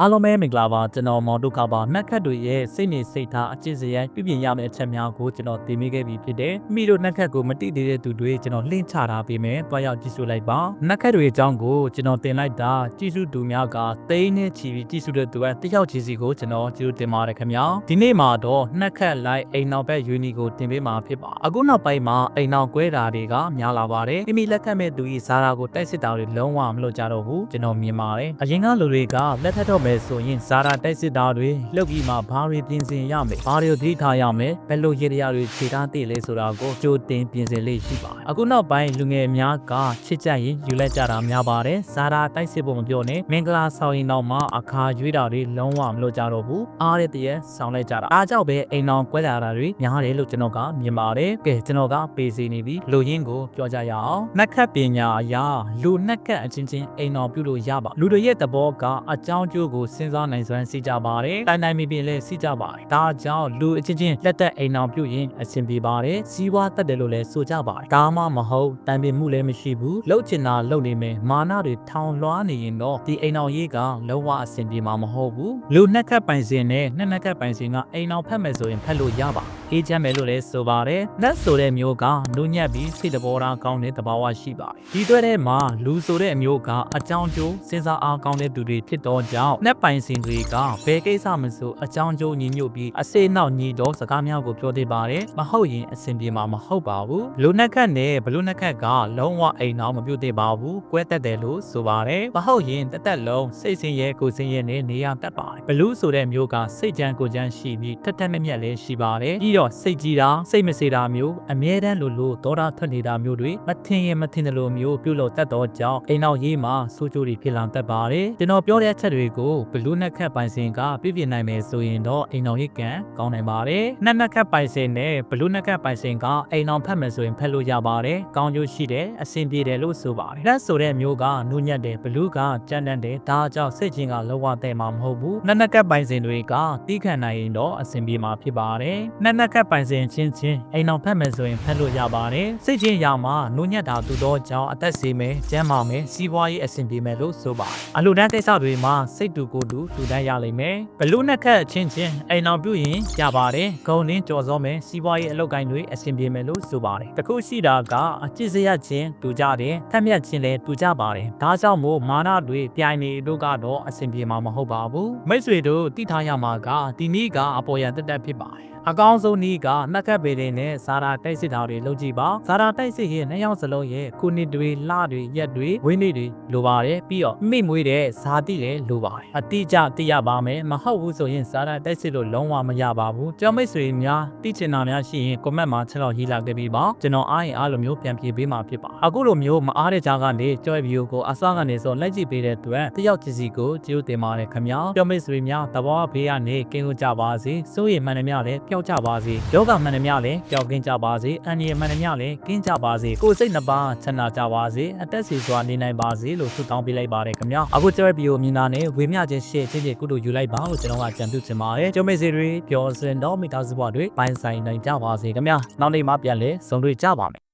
အားလုံးပဲမင်္ဂလာပါကျွန်တော်မော်တုကပါနှက်ခတ်တွေရဲ့စိတ်နေစိတ်ထားအကျင့်စရိုက်ပြပြင်ရမယ့်အချက်များကိုကျွန်တော်တင်မိခဲ့ပြီးဖြစ်တယ်။မိတို့နှက်ခတ်ကိုမတိသေးတဲ့သူတွေကျွန်တော်လှင့်ချထားပေးမယ်။တွားရောက်ကြည့်ရှုလိုက်ပါ။နှက်ခတ်တွေအကြောင်းကိုကျွန်တော်တင်လိုက်တာကြည့်ရှုသူများကသိန်းနဲ့ချီပြီးကြည့်ရှုတဲ့သူကတယောက်ချီစီကိုကျွန်တော်ကြည့်တင်ပါတယ်ခင်ဗျာ။ဒီနေ့မှာတော့နှက်ခတ်လိုက်အိမ်နောက်ဘက်ယူနီကိုတင်ပေးမှာဖြစ်ပါ။အခုနောက်ပိုင်းမှာအိမ်နောက်ကွဲတာတွေကများလာပါတယ်။မိမိလက်ခတ်မဲ့သူဤဇာတာကိုတိုက်စစ်တာတွေလုံးဝမလုပ်ကြတော့ဘူးကျွန်တော်မြင်ပါတယ်။အရင်ကလူတွေကလက်ထက်တော့မယ်ဆိုရင်ဇာတာတိုက်စစ်တာတွေလှုပ်ပြီးမှဘာတွေပြင်ဆင်ရမယ်ဘာတွေကိုသတိထားရမယ်ဘယ်လိုရည်ရတွေခြေထားသိလဲဆိုတာကိုကြိုတင်ပြင်ဆင်လေးရှိပါတယ်အခုနောက်ပိုင်းလူငယ်များကချစ်ကြရင်ယူလက်ကြတာများပါတယ်ဇာတာတိုက်စစ်ဖို့မပြောနဲ့မင်္ဂလာဆောင်ရင်တော့မှအခါရွေးတာတွေလုံးဝမလုပ်ကြတော့ဘူးအားတဲ့တည်းဆောင်းလိုက်ကြတာအားကြောင့်ပဲအိမ်တော်ကွဲလာတာတွေများတယ်လို့ကျွန်တော်ကမြင်ပါတယ်ကဲကျွန်တော်ကပေးစီနေပြီလူရင်းကိုပြောကြရအောင်နှက်ခတ်ပညာအရာလူနှက်ခတ်အချင်းချင်းအိမ်တော်ပြုလို့ရပါလူတွေရဲ့သဘောကအကြောင်းကျိုးကိုစဉ်းစားနိုင်စွမ်းစီကြပါတယ်တိုင်တိုင်မီပင်လည်းစီကြပါတယ်ဒါကြောင့်လူအချင်းချင်းလက်သက်အိမ်တော်ပြုရင်အဆင်ပြေပါတယ်စီးပွားတက်တယ်လို့လည်းဆိုကြပါတယ်ဒါမှမဟုတ်တိုင်ပင်မှုလည်းမရှိဘူးလှုပ်ချင်တာလှုပ်နေမယ်မာနတွေထောင်လွှားနေရင်တော့ဒီအိမ်တော်ရေးကလုံးဝအဆင်ပြေမှာမဟုတ်ဘူးလူနှက်ခတ်ပိုင်စင်နဲ့နှစ်နှက်ခတ်ပိုင်စင်ကအိမ်တော်ဖက်မယ်ဆိုရင်ဖက်လို့ရပါ အေးချမ်းမယ်လို့လည်းဆိုပါတယ်။လက်ဆိုတဲ့မျိုးကနုညံ့ပြီးစိတ်တဘောထားကောင်းတဲ့တဘာဝရှိပါတယ်။ဒီအတွက်ထဲမှာလူဆိုတဲ့အမျိုးကအကြောင်းကျိုးစဉ်းစားအားကောင်းတဲ့သူတွေဖြစ်တော့ကြောင့်နှက်ပိုင်စင်တွေကဘယ်ကိစ္စမဆိုအကြောင်းကျိုးညီညွတ်ပြီးအစိနောက်ညီတော့စကားများကိုပြောသေးပါတယ်။မဟုတ်ရင်အဆင်ပြေမှာမဟုတ်ပါဘူး။လူနှက်ခတ်နဲ့ဘလူနှက်ခတ်ကလုံးဝအိမ်အောင်မပြုတ်သေးပါဘူး။ကွဲတက်တယ်လို့ဆိုပါတယ်။မဟုတ်ရင်တက်တက်လုံးစိတ်ဆင်းရဲကိုယ်ဆင်းရဲနဲ့နေရတတ်ပါတယ်။ဘလူဆိုတဲ့မျိုးကစိတ်ကြမ်းကိုယ်ကြမ်းရှိပြီးထက်ထက်မြက်မြက်လည်းရှိပါတယ်။ပြီးတော့စိတ်ကြီးတာစိတ်မစေတာမျိုးအမြဲတမ်းလိုလိုဒေါသထွက်နေတာမျိုးတွေမထင်ရင်မထင်တယ်လို့မျိုးပြုလုပ်တတ်တော့ကြောင့်အိမ်နောက်ရေးမှာစိုးကြိုးတွေဖြစ်လာတတ်ပါတယ်။ကျွန်တော်ပြောတဲ့အချက်တွေကိုဘလူးနှက်ခတ်ပိုင်စင်ကပြပြနိုင်မယ်ဆိုရင်တော့အိမ်နောက်ရေးကံကောင်းနိုင်ပါတယ်။နှက်နှက်ခတ်ပိုင်စင်နဲ့ဘလူးနှက်ခတ်ပိုင်စင်ကအိမ်နောက်ဖက်မယ်ဆိုရင်ဖက်လို့ရပါတယ်။ကောင်းကျိုးရှိတယ်အဆင်ပြေတယ်လို့ဆိုပါတယ်။လက်ဆိုတဲ့မျိုးကနူးညံ့တယ်ဘလူးကကြမ်းတမ်းတယ်ဒါကြောင့်စိတ်ချင်းကလောကတဲ့မှာမဟုတ်ဘူး။နှက်နှက်ခတ်ပိုင်စင်တွေကတီးခံနိုင်ရင်တော့အဆင်ပြေမှာဖြစ်ပါတယ်။နှက်နှက်ခတ်ပိုင်စင်ချင်းချင်းအိမ်အောင်ဖက်မယ်ဆိုရင်ဖက်လို့ရပါတယ်စိတ်ချင်းရမှာနုညံ့တာသူတော့ကြောင့်အသက်စေမယ်ကျန်းမာမယ်စီးပွားရေးအဆင်ပြေမယ်လို့ဆိုပါတယ်အလူတန်းကိစ္စတွေမှာစိတ်တူကိုယ်တူလူတန်းရလိမ့်မယ်ဘလူးနှစ်ခတ်ချင်းချင်းအိမ်အောင်ပြုရင်ရပါတယ်ဂုံရင်းကြော်စောမယ်စီးပွားရေးအလုပ်ကိုင်းတွေအဆင်ပြေမယ်လို့ဆိုပါတယ်တခုရှိတာကအကျင့်စရချင်းတူကြတယ်ထက်မြက်ချင်းလည်းတူကြပါတယ်ဒါကြောင့်မို့မာနတွေပြိုင်နေတို့ကတော့အဆင်ပြေမှာမဟုတ်ပါဘူးမိတ်ဆွေတို့တိထားရမှာကဒီနေ့ကအပေါ်ရန်တက်တက်ဖြစ်ပါတယ် အကောင်းဆုံးနည်းကနှက်ခတ်ပေတွေနဲ့ဇာတာတိုက်စစ်တာတွေလုပ်ကြည့်ပါဇာတာတိုက်စစ်ရဲ့နှစ်ယောက်စလုံးရဲ့ခုနှစ်တွေလတွေရက်တွေဝင်းနေတွေလိုပါတယ်ပြီးတော့မိမွေးတဲ့ဇာတိလည်းလိုပါတယ်အတိအကျသိရပါမယ်မဟုတ်ဘူးဆိုရင်ဇာတာတိုက်စစ်လို့လုံးဝမရပါဘူးကြောင်မိတ်ဆွေများသိချင်တာများရှိရင် comment မှာချက်တော့ရေးလာခဲ့ပြီးပါကျွန်တော်အားရင်အားလိုမျိုးပြန်ပြေးပေးမှာဖြစ်ပါအခုလိုမျိုးမအားတဲ့ကြားကနေကြော်ဗီဒီယိုကိုအစကနေဆိုလိုက်ကြည့်ပေးတဲ့အတွက်တယောက်ချစီကိုကျေးဇူးတင်ပါတယ်ခင်ဗျာကြောင်မိတ်ဆွေများတဘောဘေးကနေကင်းလို့ကြပါစေစိုးရိမ်မှန်တယ်များလည်းပျောက်ကြပါစေယောဂမှန်တယ်များလည်းပျောက်ကင်းကြပါစေအန္တရာယ်မှန်တယ်များလည်းကင်းကြပါစေကိုယ်စိတ်နှစ်ပါးချမ်းသာကြပါစေအသက်စီစွာနေနိုင်ပါစေလို့ဆုတောင်းပေးလိုက်ပါတယ်ခင်ဗျာအခုကြော်ဗီဒီယိုမြင်တာနဲ့ဝေမျှခြင်းရှေ့ချင်းချင်းကုတို့ယူလိုက်ပါလို့ကျွန်တော်ကကြံပြုချင်ပါတယ်ကြောင်မိတ်ဆွေတွေပျော်စင်တော့မိသားစုဘဝတွေပိုင်းဆိုင်နိုင်ကြပါစေခင်ဗျာနောက်နေ့မှပြန်လဲဆုံတွေ့ကြပါမယ်